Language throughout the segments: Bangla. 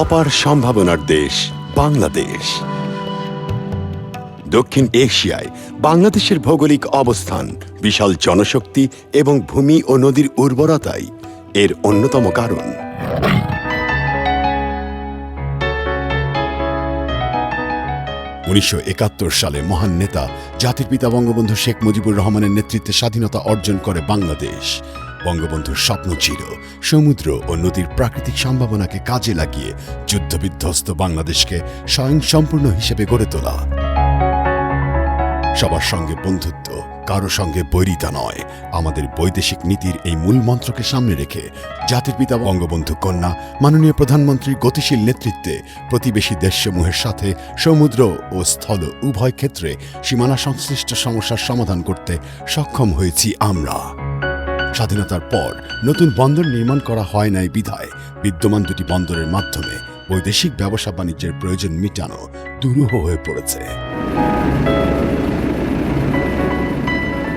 অপার সম্ভাবনার দেশ, বাংলাদেশ। দক্ষিণ এশিয়ায় বাংলাদেশের ভৌগোলিক অবস্থান, বিশাল জনশক্তি এবং ভূমি ও নদীর উর্বরতাই এর অন্যতম কারণ। উনিশশো একাত্তর সালে মহান নেতা, জাতির পিতা বঙ্গবন্ধু শেখ মুজিবুর রহমানের নেতৃত্বে স্বাধীনতা অর্জন করে বাংলাদেশ। বঙ্গবন্ধুর স্বপ্ন ছিল সমুদ্র ও নদীর প্রাকৃতিক সম্ভাবনাকে কাজে লাগিয়ে যুদ্ধবিধ্বস্ত বাংলাদেশকে স্বয়ংসম্পূর্ণ হিসেবে গড়ে তোলা। সবার সঙ্গে বন্ধুত্ব, কারও সঙ্গে বৈরিতা নয়। আমাদের বৈদেশিক নীতির এই মূল মন্ত্রকে সামনে রেখে জাতির পিতা বঙ্গবন্ধু কন্যা, মাননীয় প্রধানমন্ত্রীর গতিশীল নেতৃত্বে প্রতিবেশী দেশসমূহের সাথে সমুদ্র ও স্থল উভয় ক্ষেত্রে সীমানা সংশ্লিষ্ট সমস্যার সমাধান করতে সক্ষম হয়েছি আমরা। স্বাধীনতার পর নতুন বন্দর নির্মাণ করা হয় নাই বিধায় বিদ্যমান দুটি বন্দরের মাধ্যমে বৈদেশিক ব্যবসা বাণিজ্যের প্রয়োজন মিটানো দুরূহ হয়ে পড়েছে।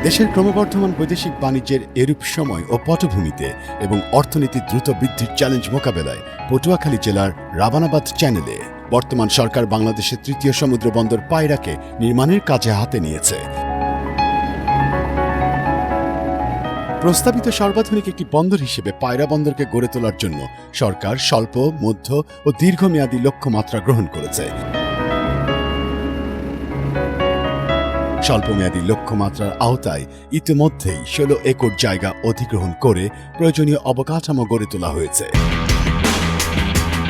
দেশের ক্রমবর্ধমান বৈদেশিক বাণিজ্যের এরূপ সময় ও পটভূমিতে এবং অর্থনীতির দ্রুত বৃদ্ধির চ্যালেঞ্জ মোকাবেলায় পটুয়াখালী জেলার রাবানাবাদ চ্যানেলে বর্তমান সরকার বাংলাদেশের তৃতীয় সমুদ্র বন্দর পায়রাকে নির্মাণের কাজে হাতে নিয়েছে। প্রস্তাবিত সর্বাধুনিক একটি বন্দর হিসেবে পায়রা বন্দরকে গড়ে তোলার জন্য সরকার স্বল্প, মধ্য ও দীর্ঘমেয়াদী লক্ষ্যমাত্রা গ্রহণ করেছে। স্বল্পমেয়াদী লক্ষ্যমাত্রার আওতায় ইতিমধ্যেই ষোলো একর জায়গা অধিগ্রহণ করে প্রয়োজনীয় অবকাঠামো গড়ে তোলা হয়েছে।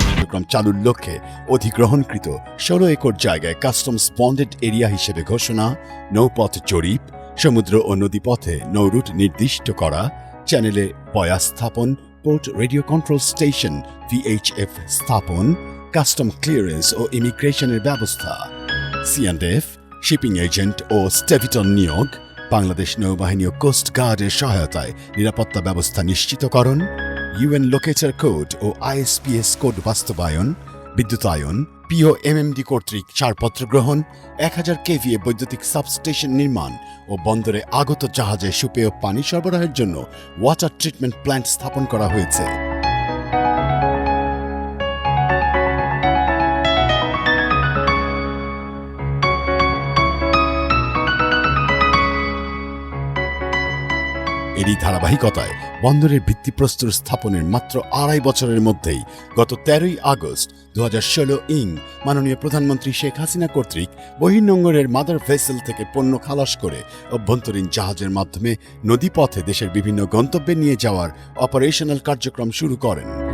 কার্যক্রম চালুর লক্ষ্যে অধিগ্রহণকৃত ষোলো একর জায়গায় কাস্টমস বন্ডেড এরিয়া হিসেবে ঘোষণা, নৌপথ জরিপ সমুদ্র ও নদীপথে নৌরুট নির্দিষ্ট করা। চ্যানেলে পয়া স্থাপন, port radio control station VHF স্থাপন, কাস্টম ক্লিয়ারেন্স ও ইমিগ্রেশনের ব্যবস্থা। সিএনডএফ শিপিং এজেন্ট ও স্টেভিটন নিয়োগ। বাংলাদেশ নৌবাহিনী ও কোস্ট গার্ডের সহায়তায় নিরাপত্তা ব্যবস্থা নিশ্চিতকরণ। ইউএন লোকেচার কোড ও আইএসপিএস কোড বাস্তবায়ন। বিদ্যুতায়ন পিও এমএমডি কর্তৃক ছাড়পত্র গ্রহণ, এক হাজার কেভিএ বৈদ্যুতিক সাবস্টেশন নির্মাণ ও বন্দরে আগত জাহাজে সুপেয় পানি সরবরাহের জন্য ওয়াটার ট্রিটমেন্ট প্ল্যান্ট স্থাপন করা হয়েছে। এরই ধারাবাহিকতায় বন্দরের ভিত্তিপ্রস্তর স্থাপনের মাত্র আড়াই বছরের মধ্যেই গত তেরোই আগস্ট দু ষোলো ইং মাননীয় প্রধানমন্ত্রী শেখ হাসিনা কর্তৃক বহির্নঙ্গরের মাদার ভেসেল থেকে পণ্য খালাস করে অভ্যন্তরীণ জাহাজের মাধ্যমে নদীপথে দেশের বিভিন্ন গন্তব্যে নিয়ে যাওয়ার অপারেশনাল কার্যক্রম শুরু করেন।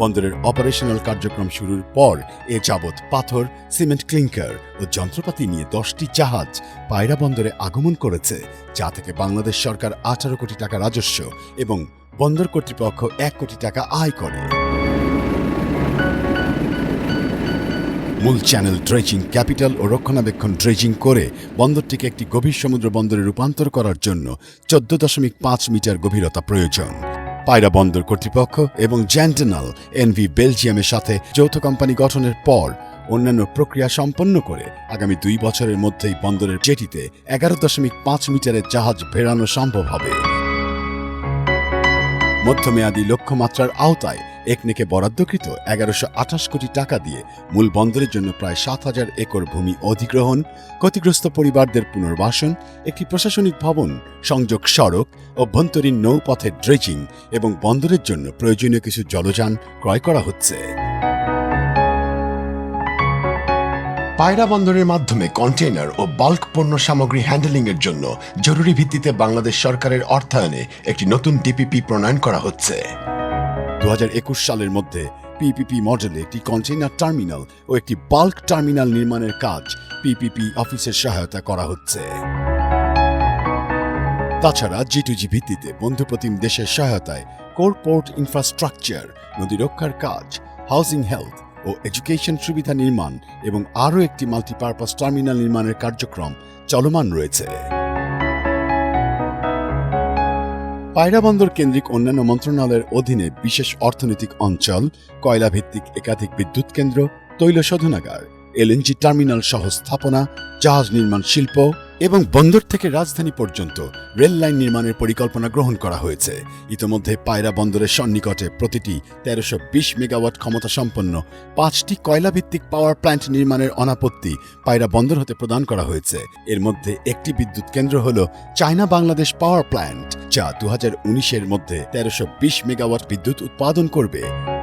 বন্দরের অপারেশনাল কার্যক্রম শুরুর পর এ যাবৎ পাথর, সিমেন্ট ক্লিংকার ও যন্ত্রপাতি নিয়ে দশটি জাহাজ পায়রা বন্দরে আগমন করেছে, যা থেকে বাংলাদেশ সরকার আঠারো কোটি টাকা রাজস্ব এবং বন্দর কর্তৃপক্ষ এক কোটি টাকা আয় করে। মূল চ্যানেল ড্রেজিং ক্যাপিটাল ও রক্ষণাবেক্ষণ ড্রেজিং করে বন্দরটিকে একটি গভীর সমুদ্র বন্দরে রূপান্তর করার জন্য চোদ্দ দশমিক পাঁচ মিটার গভীরতা প্রয়োজন। পায়রা বন্দর কর্তৃপক্ষ এবং জ্যান্টেনাল এনভি বেলজিয়ামের সাথে যৌথ কোম্পানি গঠনের পর অন্যান্য প্রক্রিয়া সম্পন্ন করে আগামী দুই বছরের মধ্যেই বন্দরের জেটিতে এগারো দশমিক পাঁচ মিটারের জাহাজ ভেড়ানো সম্ভব হবে। মধ্যমেয়াদী লক্ষ্যমাত্রার আওতায় একনেকে বরাদ্দকৃত এগারোশো আঠাশ কোটি টাকা দিয়ে মূল বন্দরের জন্য প্রায় সাত হাজার একর ভূমি অধিগ্রহণ, ক্ষতিগ্রস্ত পরিবারদের পুনর্বাসন, একটি প্রশাসনিক ভবন, সংযোগ সড়ক, অভ্যন্তরীণ নৌপথের ড্রেজিং এবং বন্দরের জন্য প্রয়োজনীয় কিছু জলযান ক্রয় করা হচ্ছে। পায়রা বন্দরের মাধ্যমে কন্টেইনার ও বাল্ক পণ্য সামগ্রী হ্যান্ডেলিং এর জন্য জরুরি ভিত্তিতে বাংলাদেশ সরকারের অর্থায়নে একটি নতুন ডিপিপি প্রণয়ন করা হচ্ছে। দু হাজার একুশ সালের মধ্যে পিপিপি মডেলে একটি কন্টেইনার টার্মিনাল ও একটি বাল্ক টার্মিনাল নির্মাণের কাজ পিপিপি অফিসের সহায়তা করা হচ্ছে। তাছাড়া জি টু জি ভিত্তিতে বন্ধুপ্রতিম দেশের সহায়তায় কোর পোর্ট ইনফ্রাস্ট্রাকচার নদী রক্ষার কাজ হাউজিং হেলথ ও এডুকেশন সুবিধা নির্মাণ এবং আরও একটি মাল্টিপারপাস টার্মিনাল নির্মাণের কার্যক্রম চলমান রয়েছে। পায়রা বন্দর কেন্দ্রিক অন্যান্য মন্ত্রণালয়ের অধীনে বিশেষ অর্থনৈতিক অঞ্চল কয়লা ভিত্তিক একাধিক বিদ্যুৎ কেন্দ্র, তৈল শোধনাগার, এলএনজি টার্মিনাল সহ স্থাপনা, জাহাজ নির্মাণ শিল্প এবং বন্দর থেকে রাজধানী পর্যন্ত রেল লাইন নির্মাণের পরিকল্পনা গ্রহণ করা হয়েছে। ইতোমধ্যে পায়রা বন্দরের সন্নিকটে প্রতিটি তেরোশো বিশ মেগাওয়াট ক্ষমতা সম্পন্ন পাঁচটি কয়লাভিত্তিক পাওয়ার প্ল্যান্ট নির্মাণের অনাপত্তি পায়রা বন্দর হতে প্রদান করা হয়েছে। এর মধ্যে একটি বিদ্যুৎ কেন্দ্র হল চায়না বাংলাদেশ পাওয়ার প্ল্যান্ট, যা দু হাজার মধ্যে তেরোশো বিশ মেগাওয়াট বিদ্যুৎ উৎপাদন করবে।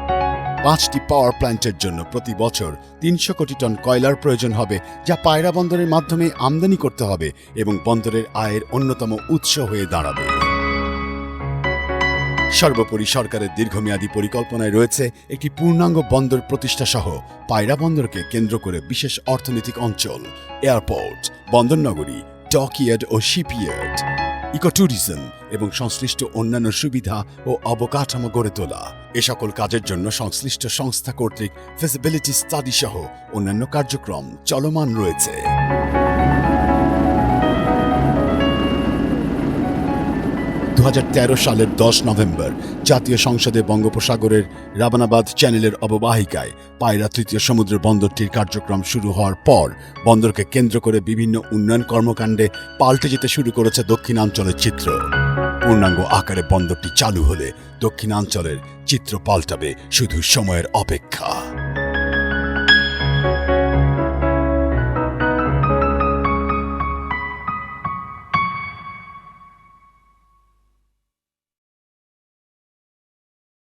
পাঁচটি পাওয়ার প্ল্যান্টের জন্য প্রতি বছর তিনশো কোটি টন কয়লার প্রয়োজন হবে, যা পায়রা বন্দরের মাধ্যমে আমদানি করতে হবে এবং বন্দরের আয়ের অন্যতম উৎস হয়ে দাঁড়াবে। সর্বোপরি সরকারের দীর্ঘমেয়াদী পরিকল্পনায় রয়েছে একটি পূর্ণাঙ্গ বন্দর প্রতিষ্ঠা সহ পায়রা বন্দরকে কেন্দ্র করে বিশেষ অর্থনৈতিক অঞ্চল, এয়ারপোর্ট, বন্দরনগরী ডকইয়ার্ড ও শিপইয়ার্ড ইকোট্যুরিজম এবং সংশ্লিষ্ট অন্যান্য সুবিধা ও অবকাঠামো গড়ে তোলা। এ সকল কাজের জন্য সংশ্লিষ্ট সংস্থা কর্তৃক ফেসিবিলিটি স্টাডি সহ অন্যান্য কার্যক্রম চলমান রয়েছে। দু হাজার তেরো সালের দশ নভেম্বর, জাতীয় সংসদে বঙ্গোপসাগরের রাবানাবাদ চ্যানেলের অববাহিকায় পায়রা তৃতীয় সমুদ্র বন্দরটির কার্যক্রম শুরু হওয়ার পর বন্দরকে কেন্দ্র করে বিভিন্ন উন্নয়ন কর্মকাণ্ডে পাল্টে যেতে শুরু করেছে দক্ষিণাঞ্চলের চিত্র। পূর্ণাঙ্গ আকারে বন্দরটি চালু হলে দক্ষিণাঞ্চলের চিত্র পাল্টাবে শুধু সময়ের অপেক্ষা।